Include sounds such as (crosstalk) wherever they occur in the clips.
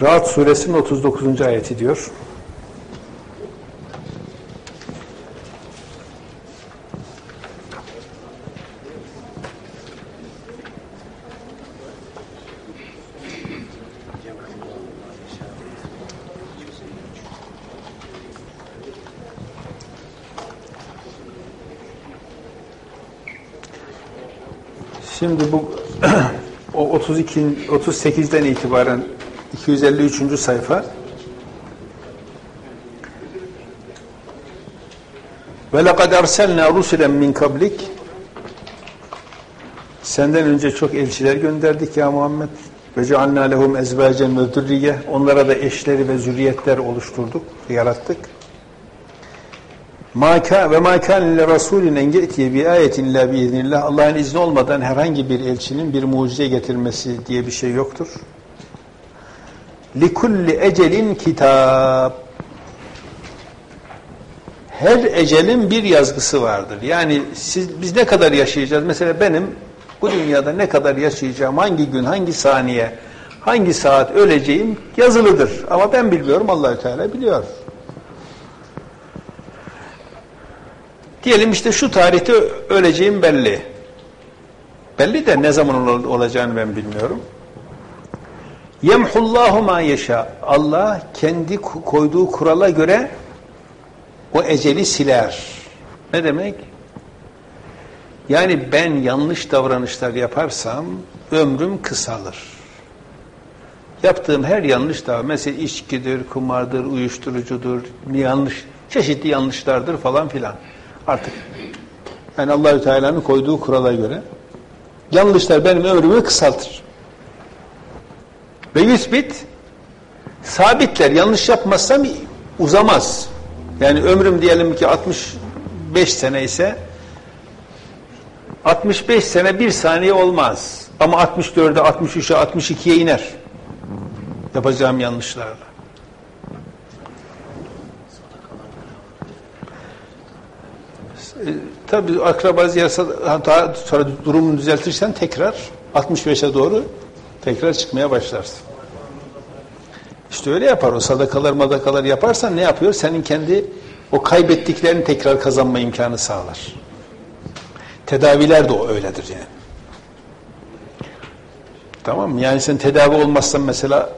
Rahat suresinin 39. ayeti diyor. Şimdi bu (clears throat) o 32 38'den itibaren 253. sayfa Ve lekad erselna rusulen min kablik Senden önce çok elçiler gönderdik ya Muhammed. Ve cealna lehum ezvacen ve zürriye. Onlara da eşleri ve zürriyetler oluşturduk, yarattık. Maka ve ma kan li rasulin en yetiye bi ayetin illa bi. Allah'ın izni olmadan herhangi bir elçinin bir mucize getirmesi diye bir şey yoktur. Li kulli ecelin kitab. Her ecelin bir yazgısı vardır. Yani siz biz ne kadar yaşayacağız? Mesela benim bu dünyada ne kadar yaşayacağım, hangi gün, hangi saniye, hangi saat öleceğim yazılıdır. Ama ben bilmiyorum, Allahü Teala biliyor. Diyelim işte şu tarihte öleceğim belli. Belli de ne zaman olacağını ben bilmiyorum. Yemhullahu ma yeşa. Allah kendi koyduğu kurala göre o eceli siler. Ne demek? Yani ben yanlış davranışlar yaparsam ömrüm kısalır. Yaptığım her yanlış davranış, mesela içkidir, kumardır, uyuşturucudur, yanlış, çeşitli yanlışlardır falan filan. Artık yani Allahü Teala'nın koyduğu kurala göre yanlışlar benim ömrümü kısaltır. Ve yüzbit sabitler. Yanlış yapmazsam uzamaz. Yani ömrüm diyelim ki 65 sene ise 65 sene bir saniye olmaz. Ama 64'e, 63'e, 62'ye iner. Yapacağım yanlışlarla. E, tabii akraba daha sonra durumunu düzeltirsen tekrar 65'e doğru tekrar çıkmaya başlarsın. İşte öyle yapar o sadakalar madakalar yaparsan ne yapıyor? Senin kendi o kaybettiklerini tekrar kazanma imkanı sağlar. Tedaviler de o öyledir yani. Tamam mı? Yani sen tedavi olmazsan mesela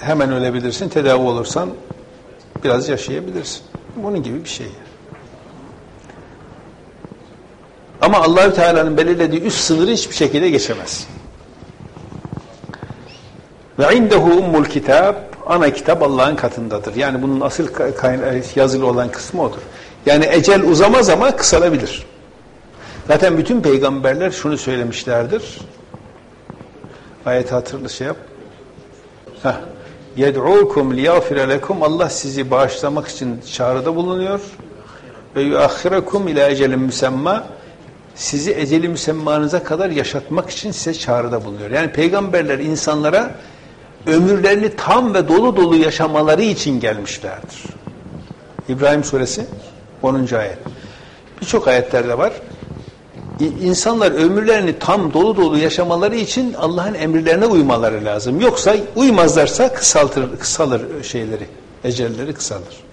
hemen ölebilirsin. Tedavi olursan biraz yaşayabilirsin. Bunun gibi bir şey. Ama Allahü Teala'nın belirlediği üst sınırı hiçbir şekilde geçemez. Ve indehu ummul kitab ana kitap Allah'ın katındadır. Yani bunun asıl yazılı olan kısmı odur. Yani ecel uzamaz ama kısalabilir. Zaten bütün peygamberler şunu söylemişlerdir. Ayet hatırlı şey yap. Heh. Yed'ukum liyagfire lekum Allah sizi bağışlamak için çağrıda bulunuyor. Ve yuakhirekum ila ecelin müsemma sizi eceli müsemmanıza kadar yaşatmak için size çağrıda bulunuyor. Yani peygamberler insanlara ömürlerini tam ve dolu dolu yaşamaları için gelmişlerdir. İbrahim suresi 10. ayet. Birçok ayetlerde var. İnsanlar ömürlerini tam dolu dolu yaşamaları için Allah'ın emirlerine uymaları lazım. Yoksa uymazlarsa kısaltır, kısalır şeyleri, ecelleri kısalır.